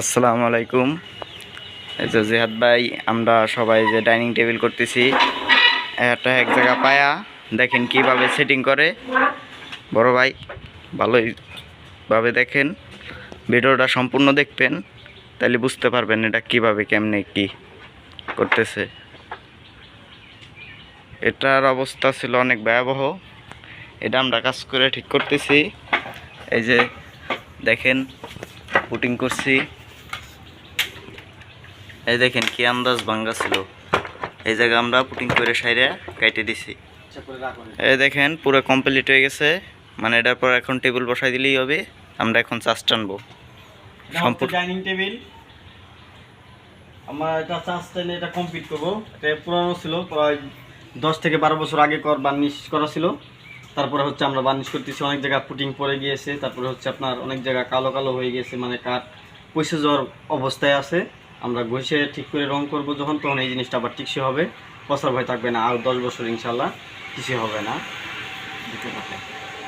আসসালামু আলাইকুম। এই যে জিহাদ ভাই, আমরা সবাই যে ডাইনিং টেবিল করতেছি, একটা এক জায়গা পায়া, দেখেন কীভাবে সেটিং করে। বড় ভাই, ভালোই ভাবে দেখেন। ভিডিওটা সম্পূর্ণ দেখবেন, তাহলে বুঝতে পারবেন এটা কীভাবে, কেমনে, কি করতেছে। এটার অবস্থা ছিল অনেক ভয়াবহ। এটা আমরা কাজ করে ঠিক করতেছি। এই যে দেখেন পুটিং করছি। এই দেখেন কি আন্দাজ ভাঙ্গা ছিল। এই জায়গা আমরা পুটিং করে সাইডে কেটে দিছি। এই দেখেন পুরো কমপ্লিট হয়ে গেছে। মানে এটার পর এখন টেবিল বসাই দিলেই হবে। আমরা এখন চাষ টানবো। সম্পূর্ণ ডাইনিং টেবিল আমরা এটা চার্জ টেনে এটা কমপ্লিট করব। এটা পুরানো ছিল প্রায় দশ থেকে বারো বছর আগে কর বার্নিশ করা ছিল। তারপরে হচ্ছে আমরা বার্নিশ করতেছি, অনেক জায়গা পুটিং পরে গিয়েছে, তারপরে হচ্ছে আপনার অনেক জায়গা কালো কালো হয়ে গিয়েছে মানে কাঠ পয়সা যাওয়ার অবস্থায় আছে। আমরা ঘষে ঠিক করে রং করব যখন, তখন এই জিনিসটা আবার ঠিকসে হবে। পচার ভয় থাকবে না, আর দশ বছর ইনশাল্লাহ কিছু হবে না।